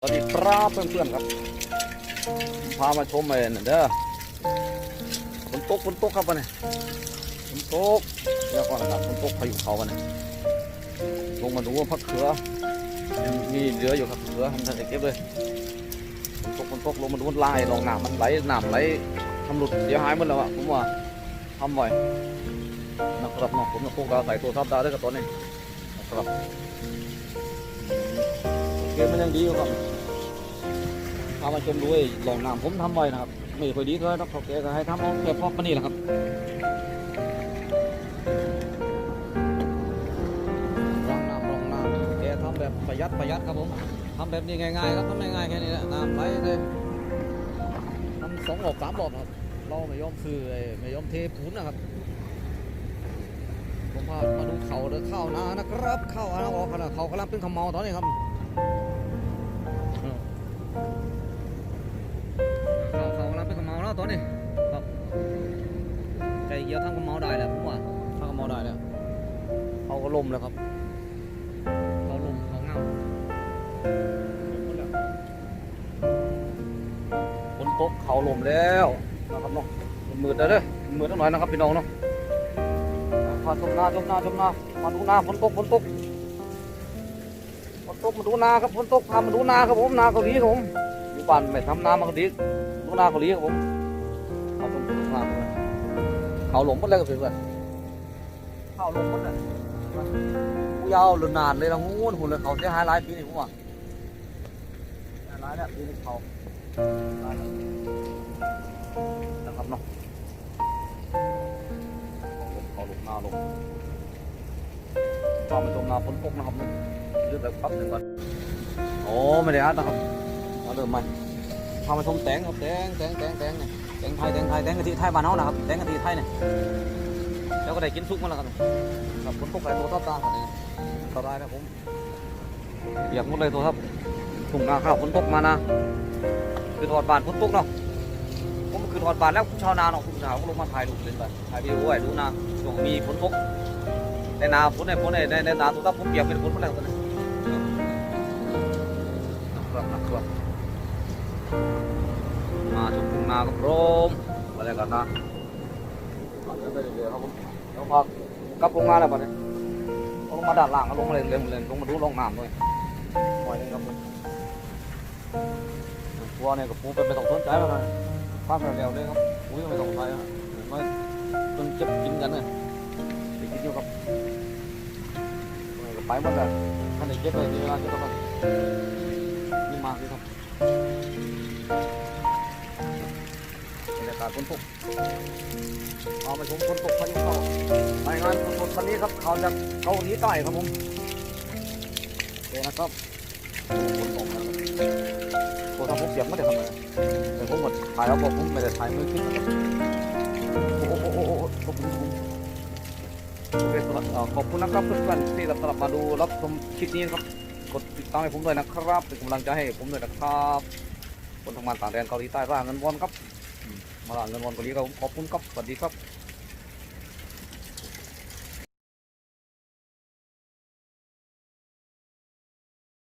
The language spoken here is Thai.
สวัสดีครับเพื่อนๆครับ พามาชมเลยนะเด้อฝนตกฝนตกครับวันนี้ฝนตกเดี๋ยวก่อนะครับฝนตกพายุเขาวันนี้ลงมาดูว่าพักเขือยังมีเหลืออยู่ครับเขือทำทันจะเก็บเลยฝนตกฝนตกลงมาดูลายลองน้ำมันไหลน้ำไหลทำหลุดเสียหายหมดแล้วอะผมว่าทำบ่อยนะครับเนาะผมจะพกดาใส่ตัวทับดาวด้วยกับตัวนี้นะครับ กมมันยังดีอยู่ครับพามาชมด้วยลองน้ำผมทำไว้นะครับไม่ค่อยดีเลยนะครับแกก็ให้ทำเอาแค่พอกมานี่แหละครับลองน้ำลองน้ำแกทำแบบประหยัดประหยัดครับผมทำแบบนี้ง่ายๆครับทำง่ายๆแค่นี้แหละน้ำไหลเลยทำสองรอบสามรอบครับเราไม่ยอมซื้อไม่ยอมเทปูนนะครับผมพามาดูเขาเด้อข้าวนานะครับข้าวนาออกขนาดเขากำลังเป็นขมเมาตอนนี้ครับ เขาเขากำลังเป็นกระเมาแล้วตอนนี้ครับไก่เกียวทำกระเมาได้แล้วผมว่าทำกระเมาได้แล้วเขาก็ลมแล้วครับเขาลมเขาเงาฝนตกเขาลมแล้วนะครับน้องมืดแล้วเด้อมืดตั้งหน่อยนะครับพี่น้องเนาะพาชมนาชมนาชมนามาดูนาฝนตกฝนตก ฝนตกมาดูนาครับฝนตกพามาดูนาครับผมนาเกาหลีครับผมอยู่บ้านไม่ทำน้ำมันก็ดีลูนาเขาเลี้ยงผมเอาชมลูนาเขาลยเขาหลงหมดเลยกับเพื่อนเขาหลงหมดเลยกูยาวหรือนานเลยนะงูหุ่นเลยเขาเสียหายหลายปีนี่ผมว่าหลายแล้วปีนี้เขาหลายนะครับเนาะเขาหลงนาลงก็มาชมนาฝนตกนะครับเนี่ย เรื่องแบบปั๊บหนึ่งก่อนโอ้ไม่ได้อัดนะครับมาเริ่มใหม่พามาชมแตงครับแตงแตงแตงแตงเนี่ยแตงไทยแตงไทยแตงกะทิไทยบ้านเฮานะครับแตงกะทิไทยเนี่ยแล้วก็ได้กินซุกมาแล้วครับครับฝนตกใส่ตัวทับตาครับนี่สบายนะผมอยากหมดเลยตัวทับถุงนาข้าวฝนตกมานะคือถอดบานฝนตกเนาะผมคือถอดบานแล้วชาวนาเนาะคุณสาวก็ลงมาถ่ายรูปเลยไปถ่ายวิดีโอไว้ดูนาช่วงมีฝนตกในนาฝนในฝนในในนาตัวทับผมเปียกเป็นฝนหมดแล้วตอนนี้ ครับนะครับมาชมทุ่งนากับโรมบรรยากาศนะมาเดินไปเรื่อยๆครับผมแล้วพอกลับลงมาแล้วปะเนี่ยเอาลงมาด้านล่างก็ลงมาเลยเลยเลยลงมาดูลงน้ำด้วยปล่อยเลยครับผมตัวเนี่ยกับปูไปไปต้องสนใจแล้วนะภาพเร็วๆเลยครับปูยังไม่ต้องใช้อะไม่จนเจ็บกินกันเลยไปกินอยู่ครับไปหมดเลยท่านไหนเจ็บเลยมีเวลาเจ็บแล้วครับนี่ มาสิครับบรรยากาศฝนตกเอาไปชมฝนตกพายุเข้ารายงานสดๆวันนี้ครับเขาจากเกาหลีใต้ครับผมโอเคนะครับฝนตกนะครับตัวทำผมเสียงไม่ได้ทำอะไรแต่ผมหมดถ่ายเอาบอกผมไม่ได้ถ่ายมือขึ้นนะครับโอ้โหโอ้โหโอ้โหขอบคุณครับโอเคสำหรับขอบคุณนะครับเพื่อนๆที่สลับมาดูรับชมคลิปนี้ครับ กดติดตามให้ผมด้วยนะครับเป็นกำลังใจให้ผมด้วยนะครับ คนทำงานต่างแดนเกาหลีใต้ร่างเงินวอนครับ มาล่าเงินวอนเกาหลีครับผมขอบคุณครับสวัสดีครับ